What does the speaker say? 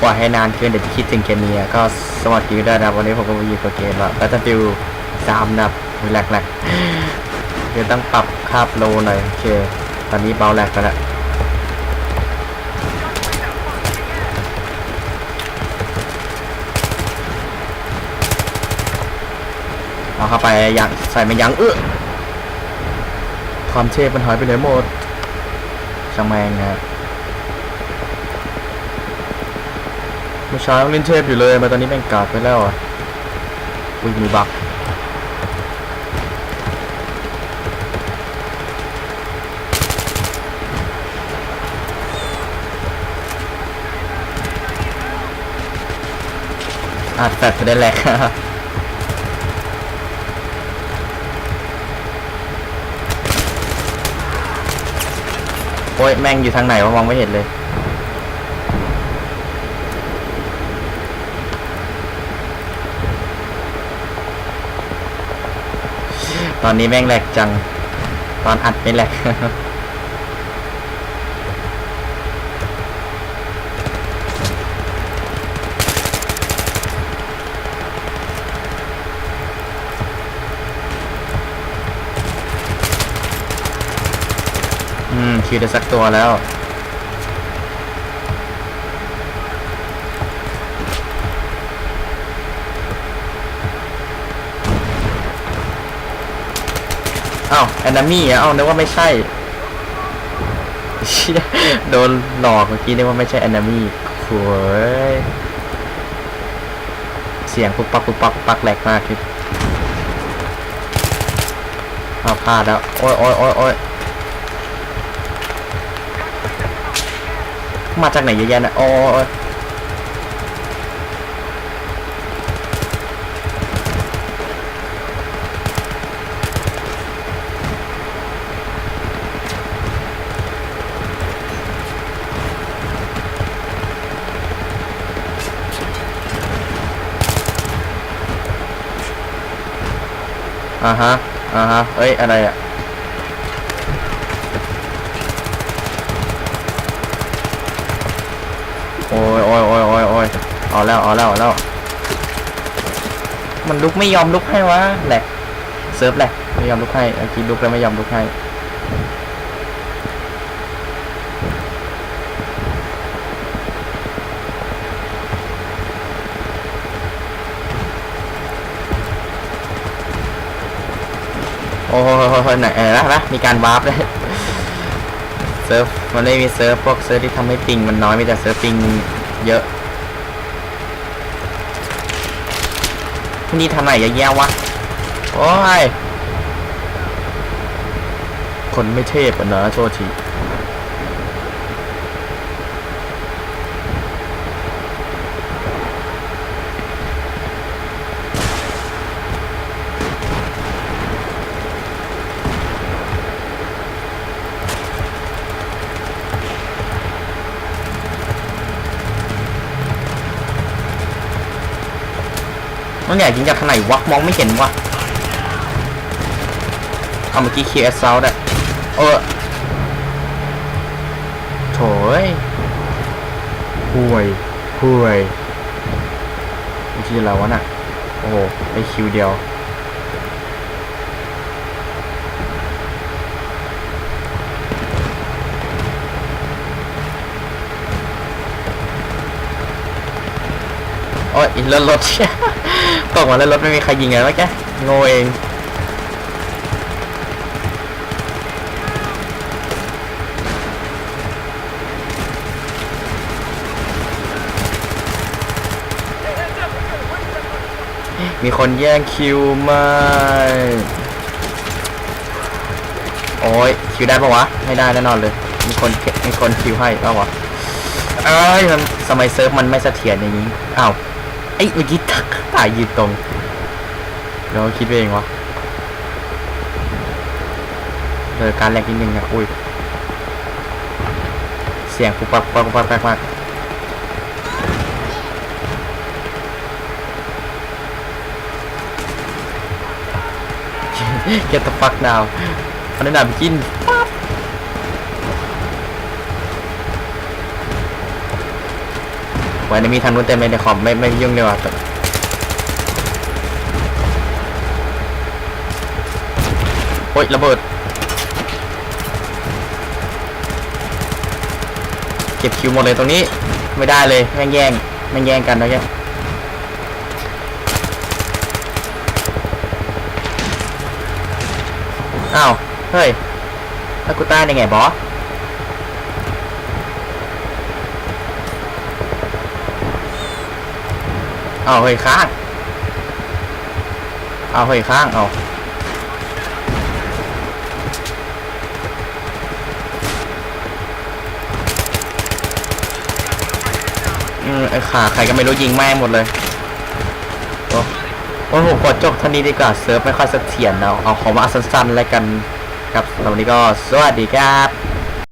ปล่อยให้นานเกินเดี๋ยวจะคิดถึงเกมนี้ก็สวัสดีด้วยนะวันนี้ผมก็มาอยู่กับเกมว่า Battlefield 3นะแหลกแหลกๆเดี๋ยวต้องปรับคาบโลหน่อยโอเค ตอนนี้เบาแหลกไปแล้วเอาเข้าไปยังใส่มันยังเออความเทพมันหายไปไหนหมดช่างแมงนะครับ เมื่อเช้ายังเล่นเทพอยู่เลย มาตอนนี้แม่งกาดไปแล้วอะอุ้ยมีบักอาจแฟดไปได้แหลกโอ้ยแม่งอยู่ทางไหนวะมองไม่เห็นเลย อนนี้แม่งแหลกจัง ตอนอัดไม่แหลกอืมคิวได้สักตัวแล้ว อ้าแอนนามี่อะเอ้านึกว่าไม่ใช่โดนหลอกเมื่อกี้นึกว่าไม่ใช่แอนนามี่โว้ยเสียงปุ๊บปักปุ๊บปักปักแหลกมากคือเอาพลาดแล้วโอ้ยโอ้ยโอ้ยโอ้ยมาจากไหนเยอะแยะนะโอ้ย อ่าฮะ อ่าฮะ เอ้ย อะไรอะ โอ้ยโอ้ยโอ้ยโอ้ยโอ้ยเอาแล้ว เอาแล้ว เอาแล้ว มันลุกไม่ยอมลุกให้วะแหลกเซิร์ฟแหลกไม่ยอมลุกให้เมื่อกี้ลุกแล้วไม่ยอมลุกให้ โอ้ยไหนนะนะมีการวาร์ปด้วยเซิร์ฟมันไม่มีเซิร์ฟพวกเซิร์ฟที่ทำให้ปิงมันน้อยมีแต่เซิร์ฟปิงเยอะนี่ทำไหนเยอะแยะวะโอ้ยคนไม่เทพอะนะโทษที มันใหญ่จริงจากข้างไหนวะมองไม่เห็นวะเอาเมื่อกี้คีเอสเซาด์อะเออโถยห่วยห่วยไม่ใช่เราวะน่ะ โอ้โหไปคิวเดียว อ้ยอีกเลื่อนรถ ตกมาแล้วรถไม่มีใครยิงไงวะแกโง่เองมีคนแย่งคิวไหมาโอ้ยคิวได้ปะวะ ไม่ได้แน่นอนเลย มีคนมีคนคิวให้ปะวะ เอ้ยมันสมัยเซิร์ฟมันไม่เสถียรอย่างนี้ อ้าว ไอ้เมื่อกี้ตักตายยืนตรงเราคิดไปเองวะเจอการแรงนิดนึงอะอุ้ย เสียงปุบปักปักปักปักปักเก็ตตปักดาวอันนั้นดาวไปกินปั๊บ ไว้ในมีทางนู้นเต็มเลยเดี๋ยวขอไม่ไม่ยุ่งดีกว่าโอ้ยระเบิด เก็บคิวหมดเลยตรงนี้ ไม่ได้เลยแม่งแย่งแม่งแย่งกันนะแกอ้าว เฮ้ยแล้วกูตายได้ไงบอส เอาเฮ้ยค้าง เอาเฮ้ยค้าง เอา อืมไอ้ขาใครก็ไม่รู้ยิงแม่งหมดเลย โอ้โอ้โหขอจบท่านี้ดีกว่าเซิร์ฟไม่ค่อยเสถียรแล้วเอาของมาสั้นๆแล้วกัน ครับสำหรับวันนี้ก็สวัสดีครับ